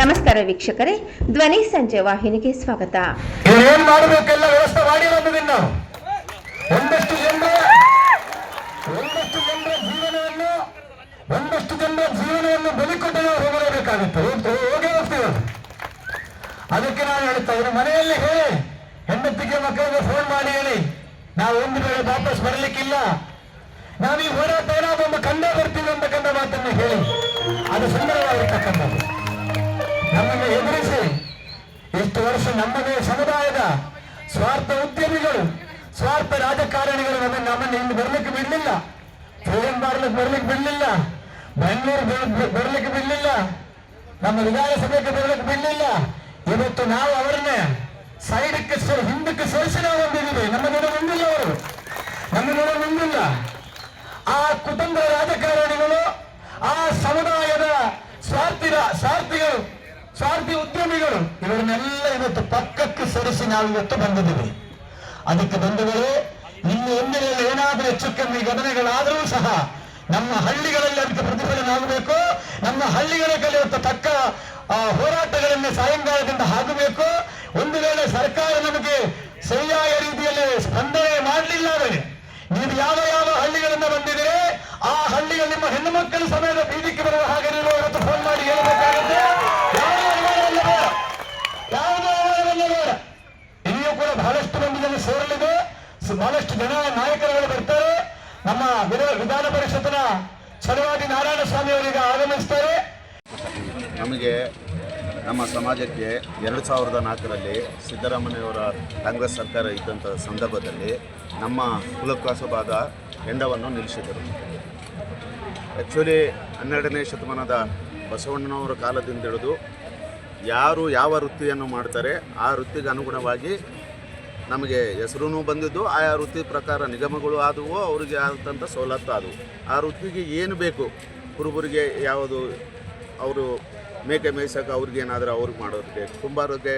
ನಮಸ್ಕಾರ ವೀಕ್ಷಕರೇ, ಧ್ವನಿ ಸಂಜೆ ವಾಹಿನಿಗೆ ಸ್ವಾಗತ. ಏನ್ ಮಾಡಿ ನಾವು ಒಂದಷ್ಟು ಜನರ ಒಂದಷ್ಟು ಜನರ ಜೀವನವನ್ನು, ಒಂದಷ್ಟು ಜನರ ಜೀವನವನ್ನು ಬಲಿ ಕೊಟ್ಟು ನಾವು ಹೋಗಲೇಬೇಕಾಗುತ್ತೆ ಹೋಗ್ತೇವೆ ಹೋಗೇ ಹೋಗ್ತೀವಿ ಅದಕ್ಕೆ ನಾನು ಹೇಳ್ತಾ ಇದ್ದೀನಿ, ಮನೆಯಲ್ಲಿ ಹೇಳಿ, ಹೆಂಡತಿಗೆ ಮಕ್ಕಳಿಗೆ ಫೋನ್ ಮಾಡಿ ಹೇಳಿ. ನಾವು ಒಂದು ವೇಳೆ ವಾಪಸ್ ಬರಲಿಕ್ಕಿಲ್ಲ. ನಾವೀಗ ಹೋರಾಟ ಏನಾದೊಂದು ಕಂಡೇ ಬರ್ತೀವಿ ಅಂತಕ್ಕಂಥ ಮಾತನ್ನು ಹೇಳಿ. ಅದು ಸುಂದರವಾಗಿರ್ತಕ್ಕಂಥದ್ದು. ನಮ್ಮನ್ನು ಎದುರಿಸಿ ಎಷ್ಟು ವರ್ಷ ನಮ್ಮದೇ ಸಮುದಾಯದ ಸ್ವಾರ್ಥ ಉದ್ಯಮಿಗಳು, ಸ್ವಾರ್ಥ ರಾಜಕಾರಣಿಗಳು ನಮ್ಮನ್ನು ನಮ್ಮನ್ನು ಇಲ್ಲಿ ಬರ್ಲಿಕ್ಕೆ ಬಿಡಲಿಲ್ಲ. ಫಿಲಿಂ ಬರ್ಲಿಕ್ಕೆ ಬರ್ಲಿಕ್ಕೆ ಬಿಡಲಿಲ್ಲ. ಬೆಂಗಳೂರು ಬರ್- ಬರ್ಲಿಕ್ಕೆ ಬಿಡಲಿಲ್ಲ. ನಮ್ಮ ವಿಧಾನಸಭೆಗೆ ಬರ್ಲಿಕ್ಕೆ ಬಿಡಲಿಲ್ಲ. ಇವತ್ತು ನಾವು ಅವರನ್ನೇ ಸೈಡಕ್ಕೆ ಹಿಂದಕ್ಕೆ ಸರಿಸಿ ನಾವು ನಮ್ಮ ನಡೆ ಮುಂದಿಲ್ಲ ಅವರು. ನಮ್ಮ ನಡೆ ಮುಂದಿಲ್ಲ ಆ ಕುಟುಂಬ ರಾಜಕಾರಣಿಗಳು, ಆ ಸಮುದಾಯದ ಸ್ವಾರ್ಥಿರ ಸ್ವಾರ್ಥಿ ಉದ್ಯಮಿಗಳು ಇವರನ್ನೆಲ್ಲ ಇವತ್ತು ಪಕ್ಕಕ್ಕೆ ಸರಿಸಿ ನಾವು ಇವತ್ತು ಬಂದಿದ್ದೀವಿ. ಅದಕ್ಕೆ ಬಂಧುಗಳೇ ನಿಮ್ಮ ಒಮ್ಮೆಯಲ್ಲಿ ಏನಾದರೂ ಹೆಚ್ಚು ಕಮ್ಮಿ ಘಟನೆಗಳಾದರೂ ಸಹ ನಮ್ಮ ಹಳ್ಳಿಗಳಲ್ಲಿ ಅದಕ್ಕೆ ಪ್ರತಿಫಲನ ಆಗಬೇಕು ನಮ್ಮ ಹಳ್ಳಿಗಳ ಕಲಿಯುತ್ತ ತಕ್ಕ ಆ, ಹೋರಾಟಗಳನ್ನು ಸಾಯಂಕಾಲದಿಂದ ಆಗಬೇಕು ಒಂದು ವೇಳೆ ಸರ್ಕಾರ ನಮಗೆ ಸರಿಯಾದ ರೀತಿಯಲ್ಲಿ ಸ್ಪಂದನೆ ಮಾಡಲಿಲ್ಲ ಅಂದರೆ ನೀವು ಯಾವ ಯಾವ ಹಳ್ಳಿಗಳಿಂದ ಬಂದಿದ್ದೀರಿ ಆ ಹಳ್ಳಿಗಳು ನಿಮ್ಮ ಹೆಣ್ಣು ಮಕ್ಕಳು ಸಮೇತ ಬೀದಿಗೆ ಬರುವ ಹಾಗೆ ನೀವು ಇವತ್ತು ಫೋನ್ ಮಾಡಿ ಹೇಳಬೇಕಾಗುತ್ತೆ ಯಾವುದೇ ಅನುಮಾನವಲ್ಲ ಬೇಡ. ಯಾವುದೇ ಅನುಮಾನವಲ್ಲ ಬೇಡ. ಇಲ್ಲಿಯೂ ಕೂಡ ಬಹಳಷ್ಟು ಮಂದಿ ಜನ ಸೇರಲಿದೆ ಸ- ಬಹಳಷ್ಟು ಜನ ನಾಯಕರುಗಳು ಬರ್ತಾರೆ. ನಮ್ಮ ವಿಧ- ವಿಧಾನ ಪರಿಷತ್ತಿನ ಸಲುವಾಗಿ ನಾರಾಯಣ ಸ್ವಾಮಿ ಅವರಿಗೆ ಆಗಮಿಸ್ತಾರೆ. ನಮಗೆ ನಮ್ಮ ಸಮಾಜಕ್ಕೆ ಎರಡು ಸಾವಿರದ ನಾಲ್ಕರಲ್ಲಿ ಸಿದ್ದರಾಮಯ್ಯವರ ಕಾಂಗ್ರೆಸ್ ಸರ್ಕಾರ ಇದ್ದಂಥ ಸಂದರ್ಭದಲ್ಲಿ ನಮ್ಮ ಕುಲಕಸಬಾದ ಹೆಂಡವನ್ನು ನಿಲ್ಲಿಸಿದರು. ಆ್ಯಕ್ಚುಲಿ ಹನ್ನೆರಡನೇ ಶತಮಾನದ ಬಸವಣ್ಣನವರ ಕಾಲದಿಂದ ಹಿಡಿದು ಯಾರು ಯಾವ ವೃತ್ತಿಯನ್ನು ಮಾಡ್ತಾರೆ ಆ ವೃತ್ತಿಗೆ ಅನುಗುಣವಾಗಿ ನಮಗೆ ಹೆಸರು ಬಂದಿದ್ದು ಆಯಾ ವೃತ್ತಿ ಪ್ರಕಾರ ನಿಗಮಗಳು ಆದವು, ಅವರಿಗೆ ಆದಂಥ ಸವಲತ್ತು ಆದವು. ಆ ವೃತ್ತಿಗೆ ಏನು ಬೇಕು? ಕುರುಬರಿಗೆ ಯಾವುದು? ಅವರು ಮೇಕೆ ಮೇಯ್ಸಕ್ಕೆ ಅವ್ರಿಗೆ ಏನಾದರೂ ಅವ್ರಿಗೆ ಮಾಡೋದಕ್ಕೆ, ಕುಂಬಾರಕ್ಕೆ,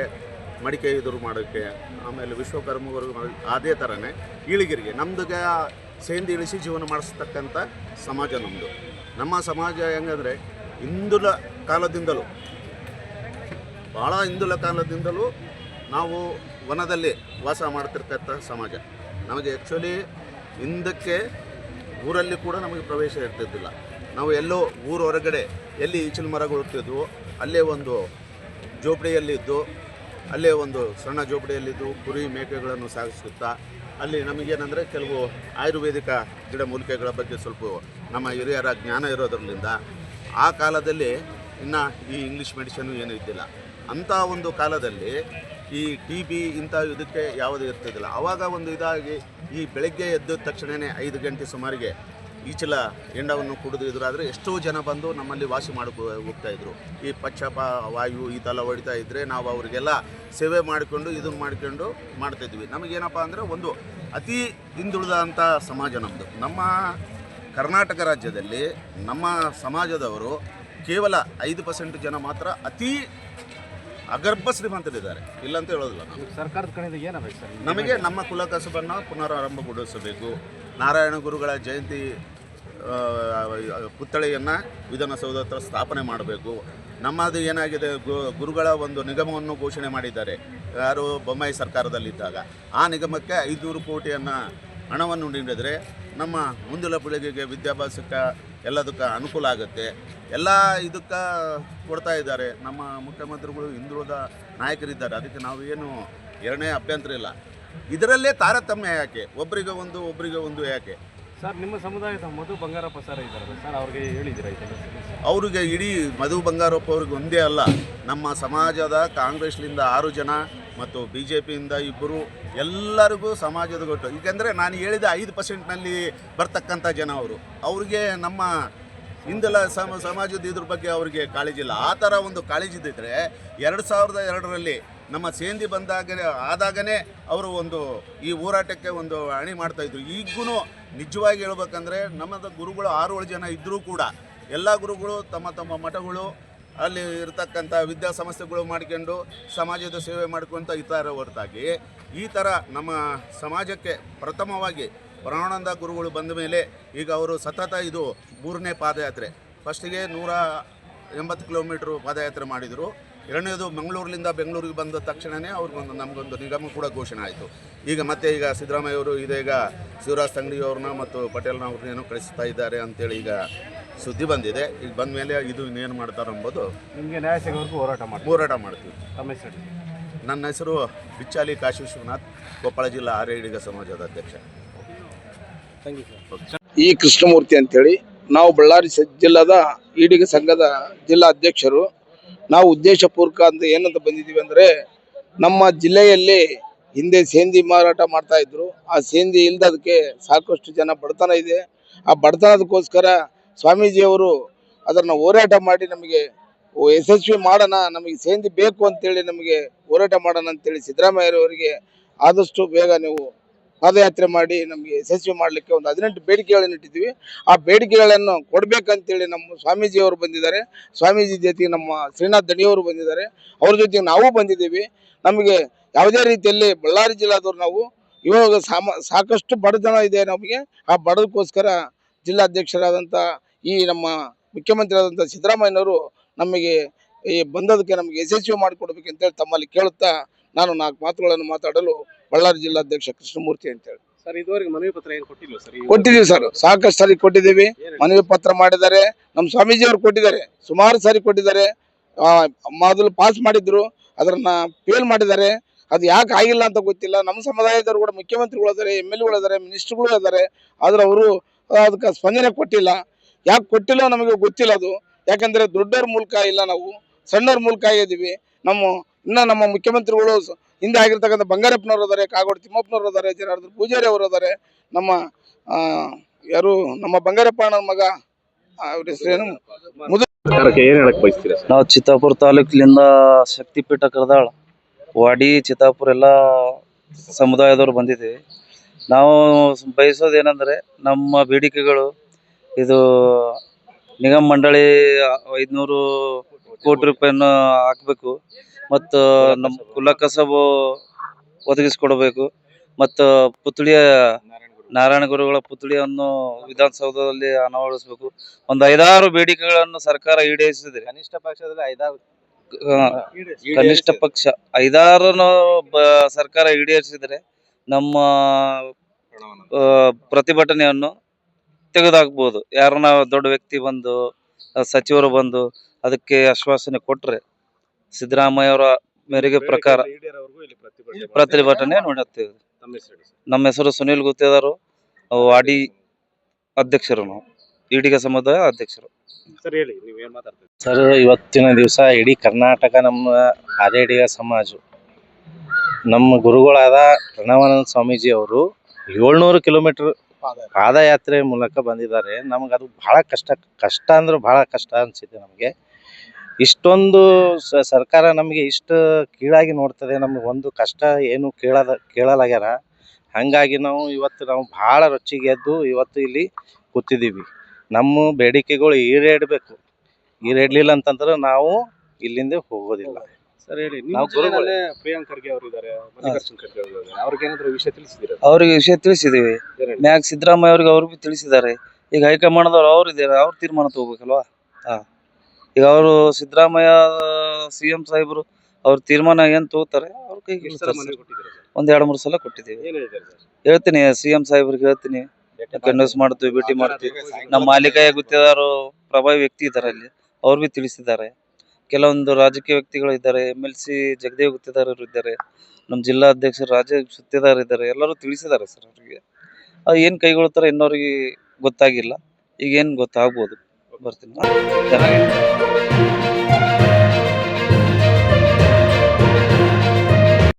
ಮಡಿಕೆ ಇದ್ರು ಮಾಡೋಕ್ಕೆ ಆಮೇಲೆ ವಿಶ್ವಕರ್ಮವ್ರಿಗೆ ಅದೇ ಥರನೇ ಈಳಿಗರಿಗೆ ನಮ್ಮದುಗೆ ಸೇಂದಿ ಇಳಿಸಿ ಜೀವನ ಮಾಡಿಸ್ತಕ್ಕಂಥ ಸಮಾಜ ನಮ್ಮದು ನಮ್ಮ ಸಮಾಜ ಹೆಂಗಂದರೆ ಹಿಂದುಲ ಕಾಲದಿಂದಲೂ ಭಾಳ ಹಿಂದುಲ ಕಾಲದಿಂದಲೂ ನಾವು ವನದಲ್ಲಿ ವಾಸ ಮಾಡ್ತಿರ್ತಕ್ಕಂಥ ಸಮಾಜ. ನಮಗೆ ಆ್ಯಕ್ಚುಲಿ ಹಿಂದಕ್ಕೆ ಊರಲ್ಲಿ ಕೂಡ ನಮಗೆ ಪ್ರವೇಶ ಇರ್ತಿದ್ದಿಲ್ಲ. ನಾವು ಎಲ್ಲೋ ಊರ ಹೊರಗಡೆ ಎಲ್ಲಿ ಈಚಿನ ಮರಗಳು ಇರ್ತಿದ್ವು ಅಲ್ಲೇ ಒಂದು ಜೋಪಡಿಯಲ್ಲಿದ್ದು, ಅಲ್ಲೇ ಒಂದು ಸಣ್ಣ ಜೋಪಡಿಯಲ್ಲಿದ್ದು, ಕುರಿ ಮೇಕೆಗಳನ್ನು ಸಾಗಿಸುತ್ತಾ, ಅಲ್ಲಿ ನಮಗೇನೆಂದರೆ ಕೆಲವು ಆಯುರ್ವೇದಿಕ ಗಿಡಮೂಲಿಕೆಗಳ ಬಗ್ಗೆ ಸ್ವಲ್ಪ ನಮ್ಮ ಹಿರಿಯರ ಜ್ಞಾನ ಇರೋದ್ರಿಂದ ಆ ಕಾಲದಲ್ಲಿ ಇನ್ನು ಈ ಇಂಗ್ಲೀಷ್ ಮೆಡಿಸನ್ನು ಏನೂ ಇದ್ದಿಲ್ಲ. ಅಂಥ ಒಂದು ಕಾಲದಲ್ಲಿ ಈ ಟಿ ಬಿ ಇಂಥ ಇದಕ್ಕೆ ಯಾವುದೂ ಇರ್ತಿದ್ದಿಲ್ಲ. ಆವಾಗ ಒಂದು ಇದಾಗಿ ಈ ಬೆಳಗ್ಗೆ ಎದ್ದ ತಕ್ಷಣವೇ ಐದು ಗಂಟೆ ಸುಮಾರಿಗೆ ಈಚಲ ಎಂಡವನ್ನು ಕುಡಿದು ಇದ್ರಾದರೆ ಎಷ್ಟೋ ಜನ ಬಂದು ನಮ್ಮಲ್ಲಿ ವಾಸಿ ಮಾಡ್ಕೊ ಹೋಗ್ತಾ ಇದ್ರು. ಈ ಪಚ್ಚಪ ವಾಯು ಈ ಥರ ಹೊಡಿತಾ ಇದ್ದರೆ ನಾವು ಅವರಿಗೆಲ್ಲ ಸೇವೆ ಮಾಡಿಕೊಂಡು ಇದನ್ನು ಮಾಡ್ಕೊಂಡು ಮಾಡ್ತಾಯಿದ್ವಿ ನಮಗೇನಪ್ಪ ಅಂದರೆ ಒಂದು ಅತಿ ಹಿಂದುಳಿದಂಥ ಸಮಾಜ ನಮ್ಮದು ನಮ್ಮ ಕರ್ನಾಟಕ ರಾಜ್ಯದಲ್ಲಿ ನಮ್ಮ ಸಮಾಜದವರು ಕೇವಲ ಐದು ಪರ್ಸೆಂಟ್ ಜನ ಮಾತ್ರ ಅತಿ ಅಗರ್ಭ ಶ್ರೀಮಂತರಿದ್ದಾರೆ. ಇಲ್ಲ ಅಂತ ಹೇಳೋದಿಲ್ಲ ನಾವು. ಸರ್ಕಾರದ ಕಡೆಯಿಂದ ಏನಾಗಬೇಕು ಸರ್? ನಮಗೆ ನಮ್ಮ ಕುಲಕಸಬನ್ನು ಪುನರಾರಂಭಗೊಳಿಸಬೇಕು. ನಾರಾಯಣ ಗುರುಗಳ ಜಯಂತಿ ಪುತ್ಥಳಿಯನ್ನು ವಿಧಾನಸೌಧ ಹತ್ರ ಸ್ಥಾಪನೆ ಮಾಡಬೇಕು. ನಮ್ಮದು ಏನಾಗಿದೆ ಗು- ಗುರುಗಳ ಒಂದು ನಿಗಮವನ್ನು ಘೋಷಣೆ ಮಾಡಿದ್ದಾರೆ. ಯಾರು ಬೊಮ್ಮಾಯಿ ಸರ್ಕಾರದಲ್ಲಿದ್ದಾಗ. ಆ ನಿಗಮಕ್ಕೆ ಐದುನೂರು ಕೋಟಿಯನ್ನು ಹಣವನ್ನು ನೀಡಿದರೆ ನಮ್ಮ ಮುಂದಿನ ಪೀಳಿಗೆಗೆ ವಿದ್ಯಾಭ್ಯಾಸಕ್ಕೆ ಎಲ್ಲದಕ್ಕೆ ಅನುಕೂಲ ಆಗುತ್ತೆ. ಎಲ್ಲ ಇದಕ್ಕೆ ಕೊಡ್ತಾ ಇದ್ದಾರೆ. ನಮ್ಮ ಮುಖ್ಯಮಂತ್ರಿಗಳು ಹಿಂದುಳಿದ ನಾಯಕರಿದ್ದಾರೆ. ಅದಕ್ಕೆ ನಾವು ಏನು ಎರಡನೇ ಅಭ್ಯಂತರ ಇಲ್ಲ. ಇದರಲ್ಲೇ ತಾರತಮ್ಯ ಯಾಕೆ? ಒಬ್ಬರಿಗೆ ಒಂದು ಒಬ್ಬರಿಗೆ ಒಂದು ಯಾಕೆ? ಸರ್ ನಿಮ್ಮ ಸಮುದಾಯದ ಮಧು ಬಂಗಾರಪ್ಪ ಸರ್ ಇದ್ದಾರೆ ಸರ್ ಅವ್ರಿಗೆ ಹೇಳಿದ್ದೀರಾ ಅವರಿಗೆ ಇಡೀ ಮಧು ಬಂಗಾರಪ್ಪ ಅವ್ರಿಗೆ ಒಂದೇ ಅಲ್ಲ. ನಮ್ಮ ಸಮಾಜದ ಕಾಂಗ್ರೆಸ್ಲಿಂದ ಆರು ಜನ ಮತ್ತು ಬಿ ಜೆ ಪಿಯಿಂದ ಇಬ್ಬರು ಎಲ್ಲರಿಗೂ ಸಮಾಜದ ಗೊತ್ತು. ಏಕೆಂದರೆ ನಾನು ಹೇಳಿದ ಐದು ಪರ್ಸೆಂಟ್ನಲ್ಲಿ ಬರ್ತಕ್ಕಂಥ ಜನ ಅವರು. ಅವ್ರಿಗೆ ನಮ್ಮ ಹಿಂದೆಲ್ಲ ಸಮ, ಸಮಾಜದ ಇದ್ರ ಬಗ್ಗೆ ಅವರಿಗೆ ಕಾಳಜಿ ಇಲ್ಲ. ಆ ಥರ ಒಂದು ಕಾಳಜಿ ಇದ್ದಿದ್ರೆ ಎರಡು ಸಾವಿರದ ಎರಡರಲ್ಲಿ ನಮ್ಮ ಸೇಂದಿ ಬಂದಾಗ ಆದಾಗನೇ ಅವರು ಒಂದು ಈ ಹೋರಾಟಕ್ಕೆ ಒಂದು ಅಣಿ ಮಾಡ್ತಾಯಿದ್ರು ಈಗೂ ನಿಜವಾಗಿ ಹೇಳ್ಬೇಕಂದ್ರೆ ನಮ್ಮದು ಗುರುಗಳು ಆರು ಏಳು ಜನ ಇದ್ದರೂ ಕೂಡ ಎಲ್ಲ ಗುರುಗಳು ತಮ್ಮ ತಮ್ಮ ಮಠಗಳು ಅಲ್ಲಿ ಇರತಕ್ಕಂಥ ವಿದ್ಯಾಸಂಸ್ಥೆಗಳು ಮಾಡ್ಕೊಂಡು ಸಮಾಜದ ಸೇವೆ ಮಾಡ್ಕೊತ ಇತರ ಹೊರತಾಗಿ. ಈ ಥರ ನಮ್ಮ ಸಮಾಜಕ್ಕೆ ಪ್ರಥಮವಾಗಿ ಪ್ರಾಣಾನಂದ ಗುರುಗಳು ಬಂದ ಮೇಲೆ ಈಗ ಅವರು ಸತತ ಇದು ಮೂರನೇ ಪಾದಯಾತ್ರೆ. ಫಸ್ಟಿಗೆ ನೂರ ಎಂಬತ್ತು ಕಿಲೋಮೀಟ್ರು ಪಾದಯಾತ್ರೆ ಮಾಡಿದರು. ಎರಡನೇದು ಮಂಗಳೂರಿನಿಂದ ಬೆಂಗಳೂರಿಗೆ ಬಂದ ತಕ್ಷಣವೇ ಅವ್ರಿಗೊಂದು ನಮಗೊಂದು ನಿಗಮ ಕೂಡ ಘೋಷಣೆ ಆಯಿತು. ಈಗ ಮತ್ತೆ ಈಗ ಸಿದ್ದರಾಮಯ್ಯ ಅವರು ಇದೀಗ ಶಿವರಾಜ್ ತಂಗಡಿಯವ್ರನ್ನ ಮತ್ತು ಪಟೇಲ್ನ ಏನೋ ಕಳಿಸ್ತಾ ಇದ್ದಾರೆ ಅಂತೇಳಿ ಈಗ ಸುದ್ದಿ ಬಂದಿದೆ. ಈಗ ಬಂದ ಮೇಲೆ ಇದು ಇನ್ನೇನು ಮಾಡ್ತಾರೆ ಎಂಬುದು ನಿಮಗೆ ನ್ಯಾಯ ಸಿಗೋವರೆಗೂ ಹೋರಾಟ ಮಾಡಿ ಹೋರಾಟ ಮಾಡ್ತೀವಿ. ತಮ್ಮ ಹೆಸರು? ನನ್ನ ಹೆಸರು ಬಿಚ್ಚಾಲಿ ಕಾಶಿ ವಿಶ್ವನಾಥ್ ಕೊಪ್ಪಳ ಜಿಲ್ಲಾ ಆರ್ಯಡಿಗ ಸಮಾಜದ ಅಧ್ಯಕ್ಷ. ಈ ಕೃಷ್ಣಮೂರ್ತಿ ಅಂತೇಳಿ ನಾವು ಬಳ್ಳಾರಿ ಸ- ಜಿಲ್ಲಾದ ಈಡಿಗ ಸಂಘದ ಜಿಲ್ಲಾ ಅಧ್ಯಕ್ಷರು. ನಾವು ಉದ್ದೇಶಪೂರ್ವಕ ಅಂತ ಏನಂತ ಬಂದಿದ್ದೀವಿ ಅಂದರೆ ನಮ್ಮ ಜಿಲ್ಲೆಯಲ್ಲಿ ಹಿಂದೆ ಸೇಂದಿ ಮಾರಾಟ ಮಾಡ್ತಾ ಇದ್ರು. ಆ ಸೇಂದಿ ಇಲ್ದದಕ್ಕೆ ಸಾಕಷ್ಟು ಜನ ಬಡತನ ಇದೆ. ಆ ಬಡತನದಕ್ಕೋಸ್ಕರ ಸ್ವಾಮೀಜಿಯವರು ಅದನ್ನು ಹೋರಾಟ ಮಾಡಿ ನಮಗೆ ಯಶಸ್ವಿ ಮಾಡೋಣ, ನಮಗೆ ಸೇಂದಿ ಬೇಕು ಅಂತೇಳಿ ನಮಗೆ ಹೋರಾಟ ಮಾಡೋಣ ಅಂತೇಳಿ ಸಿದ್ದರಾಮಯ್ಯರವರಿಗೆ ಆದಷ್ಟು ಬೇಗ ನೀವು ಪಾದಯಾತ್ರೆ ಮಾಡಿ ನಮಗೆ ಯಶಸ್ವಿ ಮಾಡಲಿಕ್ಕೆ ಒಂದು ಹದಿನೆಂಟು ಬೇಡಿಕೆಗಳನ್ನು ಇಟ್ಟಿದ್ದೀವಿ. ಆ ಬೇಡಿಕೆಗಳನ್ನು ಕೊಡಬೇಕಂತೇಳಿ ನಮ್ಮ ಸ್ವಾಮೀಜಿಯವರು ಬಂದಿದ್ದಾರೆ. ಸ್ವಾಮೀಜಿ ಜೊತೆಗೆ ನಮ್ಮ ಶ್ರೀನಾಥ್ ದಣಿಯವರು ಬಂದಿದ್ದಾರೆ. ಅವ್ರ ಜೊತೆಗೆ ನಾವು ಬಂದಿದ್ದೀವಿ. ನಮಗೆ ಯಾವುದೇ ರೀತಿಯಲ್ಲಿ ಬಳ್ಳಾರಿ ಜಿಲ್ಲಾದವ್ರು ನಾವು ಇವಾಗ ಸಾಮ, ಸಾಕಷ್ಟು ಬಡತನ ಇದೆ ನಮಗೆ. ಆ ಬಡದಕ್ಕೋಸ್ಕರ ಜಿಲ್ಲಾಧ್ಯಕ್ಷರಾದಂಥ ಈ ನಮ್ಮ ಮುಖ್ಯಮಂತ್ರಿ ಆದಂಥ ಸಿದ್ದರಾಮಯ್ಯನವರು ನಮಗೆ ಈ ಬಂದದಕ್ಕೆ ನಮಗೆ ಯಶಸ್ವಿ ಮಾಡಿಕೊಡ್ಬೇಕಂತೇಳಿ ತಮ್ಮಲ್ಲಿ ಕೇಳುತ್ತಾ ನಾನು ನಾಲ್ಕು ಮಾತುಗಳನ್ನು ಮಾತಾಡಲು ಬಳ್ಳಾರಿ ಜಿಲ್ಲಾಧ್ಯಕ್ಷ ಕೃಷ್ಣಮೂರ್ತಿ ಅಂತೇಳಿ ಸರ್ ಇದುವರೆಗೆ ಮನವಿ ಪತ್ರ ಏನು ಕೊಟ್ಟಿಲ್ಲ ಸರ್? ಕೊಟ್ಟಿದ್ದೀವಿ ಸರ್. ಸಾಕಷ್ಟು ಸಾರಿ ಕೊಟ್ಟಿದ್ದೀವಿ. ಮನವಿ ಪತ್ರ ಮಾಡಿದ್ದಾರೆ. ನಮ್ಮ ಸ್ವಾಮೀಜಿಯವರು ಕೊಟ್ಟಿದ್ದಾರೆ. ಸುಮಾರು ಸಾರಿ ಕೊಟ್ಟಿದ್ದಾರೆ. ಮೊದಲು ಪಾಸ್ ಮಾಡಿದ್ರು. ಅದನ್ನ ಫೇಲ್ ಮಾಡಿದ್ದಾರೆ. ಅದು ಯಾಕೆ ಆಗಿಲ್ಲ ಅಂತ ಗೊತ್ತಿಲ್ಲ. ನಮ್ಮ ಸಮುದಾಯದವರು ಕೂಡ ಮುಖ್ಯಮಂತ್ರಿಗಳು ಇದ್ದಾರೆ ಎಂ ಎಲ್ ಎಗಳು ಅದಾರೆ ಮಿನಿಸ್ಟರ್ಗಳು ಇದ್ದಾರೆ. ಆದ್ರೆ ಅವರು ಅದಕ್ಕೆ ಸ್ಪಂದನೆ ಕೊಟ್ಟಿಲ್ಲ. ಯಾಕೆ ಕೊಟ್ಟಿಲ್ಲ ನಮಗೆ ಗೊತ್ತಿಲ್ಲ ಅದು? ಯಾಕಂದ್ರೆ ದೊಡ್ಡವ್ರ ಮೂಲಕ ಇಲ್ಲ ನಾವು ಸಣ್ಣವ್ರ ಮೂಲಕ ಆಗಿದ್ದೀವಿ ನಮ್ಮ ಇನ್ನ ನಮ್ಮ ಮುಖ್ಯಮಂತ್ರಿಗಳು ಹಿಂದೆ ಆಗಿರ್ತಕ್ಕಂಥ ಬಂಗಾರಪ್ಪನವರು ಅದಾರೆ ಕಾಗೋಡು ತಿಮ್ಮಪ್ಪನವರು ಅದಾರೆ ಜನಾರ್ದನ್ ಪೂಜಾರಿ ಅವರು ಅದಾರೆ ನಮ್ಮ ಆ, ಯಾರು ನಮ್ಮ ಬಂಗಾರಪ್ಪ ಅಣ್ಣನ ಮಗ ಅವ್ರ ಹೆಸರೇನು ನಾವು ಚಿತ್ತಾಪುರ ತಾಲೂಕಿನಿಂದ ಶಕ್ತಿಪೀಠ ಕರೆದಾಳ. ವಾಡಿ ಚಿತ್ತಾಪುರ ಎಲ್ಲ ಸಮುದಾಯದವ್ರು ಬಂದಿದ್ದೀವಿ. ನಾವು ಬಯಸೋದೇನೆಂದರೆ ನಮ್ಮ ಬೇಡಿಕೆಗಳು ಇದು ನಿಗಮ ಮಂಡಳಿ ಐದುನೂರು ಕೋಟಿ ರೂಪಾಯಿಯನ್ನು ಹಾಕಬೇಕು. ಮತ್ತು ನಮ್ಮ ಕುಲ ಕಸಬು ಒದಗಿಸ್ಕೊಡ್ಬೇಕು. ಮತ್ತು ಪುತ್ಳಿಯ ನಾರಾಯಣ ಗುರುಗಳ ಪುತ್ಳಿಯನ್ನು ವಿಧಾನಸೌಧದಲ್ಲಿ ಅನಾವರಿಸಬೇಕು. ಒಂದು ಐದಾರು ಬೇಡಿಕೆಗಳನ್ನು ಸರ್ಕಾರ ಈಡೇರಿಸಿದ್ರೆ ಕನಿಷ್ಠ ಪಕ್ಷದಲ್ಲಿ ಐದಾರು. ಕನಿಷ್ಠ ಪಕ್ಷ ಐದಾರನ್ನು ಸರ್ಕಾರ ಈಡೇರಿಸಿದ್ರೆ ನಮ್ಮ ಪ್ರತಿಭಟನೆಯನ್ನು ತೆಗೆದುಹಾಕ್ಬೋದು ಯಾರನ್ನ ದೊಡ್ಡ ವ್ಯಕ್ತಿ ಬಂದು ಸಚಿವರು ಬಂದು ಅದಕ್ಕೆ ಆಶ್ವಾಸನೆ ಕೊಟ್ರೆ ಸಿದ್ದರಾಮಯ್ಯ ಅವರ ಮೇರೆಗೆ ಪ್ರಕಾರ ಪ್ರತಿಭಟನೆ ನೋಡಿ ನೋಡುತ್ತೇವೆ. ನಮ್ಮ ಹೆಸರು ಸುನಿಲ್ ಗುತ್ತೇದಾರು. ವಾಡಿ ಅಧ್ಯಕ್ಷರು ನಾವು. ಈಡಿಗ ಸಮುದಾಯ ಅಧ್ಯಕ್ಷರು. ಸರ್ ಹೇಳಿ ನೀವ್ ಏನ್ ಮಾತಾಡ್ತೀರಿ ಸರ್ ಇವತ್ತಿನ ದಿವಸ ಇಡೀ ಕರ್ನಾಟಕ ನಮ್ಮ ಆರ್ಯಡಿಗ ಸಮಾಜ ನಮ್ಮ ಗುರುಗಳಾದ ಪ್ರಣವಾನಂದ ಸ್ವಾಮೀಜಿ ಅವರು ಏಳ್ನೂರು ಕಿಲೋಮೀಟರ್ ಪಾದಯಾತ್ರೆ. ಮೂಲಕ ಬಂದಿದ್ದಾರೆ. ನಮಗೆ ಅದು ಬಹಳ ಕಷ್ಟ ಕಷ್ಟ ಅಂದ್ರೆ ಬಹಳ ಕಷ್ಟ ಅನಿಸಿದೆ ನಮಗೆ. ಇಷ್ಟೊಂದು ಸರ್ಕಾರ ನಮಗೆ ಇಷ್ಟು ಕೀಳಾಗಿ ನೋಡ್ತದೆ. ನಮಗೆ ಒಂದು ಕಷ್ಟ ಏನು ಕೇಳದ, ಕೇಳಲಾಗ್ಯಾರ. ಹಾಗಾಗಿ ನಾವು ಇವತ್ತು ನಾವು ಭಾಳ ರೊಚ್ಚಿಗೆ ಎದ್ದು ಇವತ್ತು ಇಲ್ಲಿ ಕೂತಿದ್ದೀವಿ. ನಮ್ಮ ಬೇಡಿಕೆಗಳು ಈಡೇರಬೇಕು. ಈಡೇರಲಿಲ್ಲ ಅಂತಂದ್ರೆ ನಾವು ಇಲ್ಲಿಂದ ಹೋಗೋದಿಲ್ಲ. ಸರ್ ಹೇಳಿ ನಿಮ್ಮ ನಾವು ಗುರುಗಳು. ಪ್ರಿಯಾಂಕ್ ಖರ್ಗೆ ಅವರು ಇದ್ದಾರೆ ಮಲ್ಲಿಕಾರ್ಜುನ್ ಖರ್ಗೆ ಅವರು ಇದ್ದಾರೆ. ಅವ್ರಿಗೆ ಏನಾದ್ರು ವಿಷಯ ತಿಳಿಸಿದ್ದೀರಾ? ಅವ್ರಿಗೆ ವಿಷಯ ತಿಳಿಸಿದ್ದೀವಿ ಏನ್ ಹೇಳಿ? ಮ್ಯಾಗ ಸಿದ್ದರಾಮಯ್ಯ ಅವ್ರಿಗೆ ಅವ್ರಿಗೂ ತಿಳಿಸಿದ್ದಾರೆ. ಈಗ ಹೈಕಮಾಂಡ್ದವ್ರು ಅವ್ರು ಇದ್ದಾರೆ ಅವ್ರು ತೀರ್ಮಾನ ತಗೋಬೇಕಲ್ವಾ? ಹಾ ಈಗ ಅವರು ಸಿದ್ದರಾಮಯ್ಯ ಸಿ ಎಂ ಸಾಹೇಬರು ಅವ್ರ ತೀರ್ಮಾನ ಏನ್ ತಗೋತಾರೆ ಅವ್ರ ಕೈಗೆ ಎಷ್ಟು ಸಲ ಮನವಿ ಕೊಟ್ಟಿದ್ದೀರಾ ಸರ್? ಒಂದ್ ಎರಡ್ ಮೂರ್ ಸಲ ಕೊಟ್ಟಿದ್ದೀವಿ. ಏನ್ ಹೇಳಿದ್ದಾರೆ ಸರ್? ಹೇಳ್ತೀನಿ ಸಿ ಎಂ ಸಾಹೇಬ್ರಿಗೆ ಹೇಳ್ತೀನಿ. ಕನ್ವಿನ್ಸ್ ಮಾಡ್ತೀವಿ ಭೇಟಿ ಮಾಡ್ತೀವಿ. ನಮ್ಮ ಮಾಲೀಕ ಗುತ್ತಿದಾರು ಪ್ರಭಾವಿ ವ್ಯಕ್ತಿ ಇದ್ದಾರೆ ಅಲ್ಲಿ. ಅವ್ರು ಭೀ ತಿಳಿಸಿದ್ದಾರೆ. ಕೆಲವೊಂದು ರಾಜಕೀಯ ವ್ಯಕ್ತಿಗಳು ಇದ್ದಾರೆ ಎಂ ಎಲ್ ಸಿ ಜಗದೇವ್ ಗುತ್ತಿದಾರರು ಇದ್ದಾರೆ, ನಮ್ಮ ಜಿಲ್ಲಾ ಅಧ್ಯಕ್ಷ ರಾಜ ಸುತ್ತಿದಾರ ಇದ್ದಾರೆ, ಎಲ್ಲರೂ ತಿಳಿಸಿದ್ದಾರೆ ಸರ್ ಅವರಿಗೆ. ಅದು ಏನು ಕೈಗೊಳ್ತಾರೆ ಇನ್ನೋರಿಗೆ ಗೊತ್ತಾಗಿಲ್ಲ ಈಗ ಏನು ಗೊತ್ತಾಗ್ಬೋದು. ಬರ್ತೀನಿ.